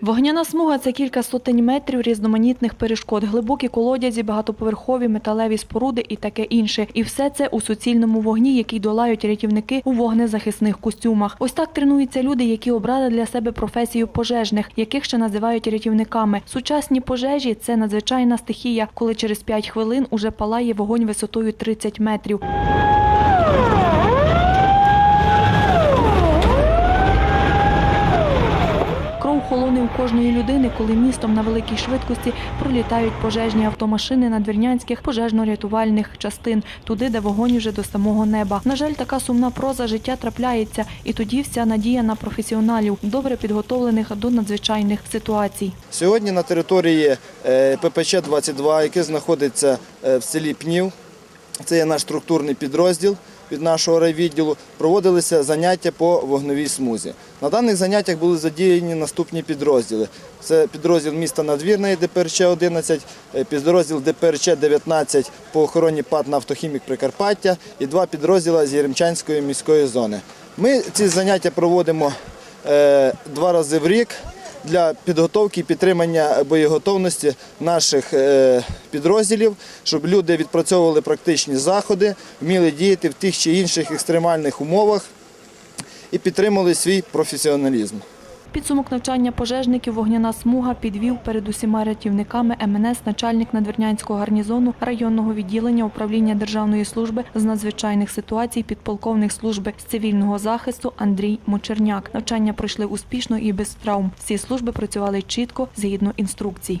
Вогняна смуга це кілька сотень метрів різноманітних перешкод, глибокі колодязі, багатоповерхові металеві споруди і таке інше. І все це у суцільному вогні, який долають рятівники у вогнезахисних костюмах. Ось так тренуються люди, які обрали для себе професію пожежних, яких ще називають рятівниками. Сучасні пожежі це надзвичайна стихія, коли через 5 хвилин уже палає вогонь висотою 30 метрів. Кожної людини, коли містом на великій швидкості пролітають пожежні автомашини надвірнянських пожежно-рятувальних частин, туди, де вогонь уже до самого неба. На жаль, така сумна проза життя трапляється, і тоді вся надія на професіоналів, добре підготовлених до надзвичайних ситуацій. Сьогодні на території е, ППЧ-22, яке знаходиться е, в селі Пнів, це є наш структурний підрозділ від нашого райвідділу, проводилися заняття по вогновій смузі. На даних заняттях були задіяні наступні підрозділи. Це підрозділ міста Надвірної ДПРЧ-11, е, підрозділ ДПРЧ-19 по охороні ПАТ «Нафтохімік Прикарпаття і два підрозділи з Єремчанської міської зони. Ми ці заняття проводимо е, два рази в рік для підготовки і підтримання боєготовності наших е, підрозділів, щоб люди відпрацьовували практичні заходи, вміли діяти в тих чи інших екстремальних умовах і підтримували свій професіоналізм. Підсумок навчання пожежників вогняна смуга підвів перед усіма рятівниками МНС начальник надвірнянського гарнізону районного відділення управління Державної служби з надзвичайних ситуацій підполковник служби з цивільного захисту Андрій Мочерняк. Навчання пройшли успішно і без травм. Всі служби працювали чітко згідно інструкцій.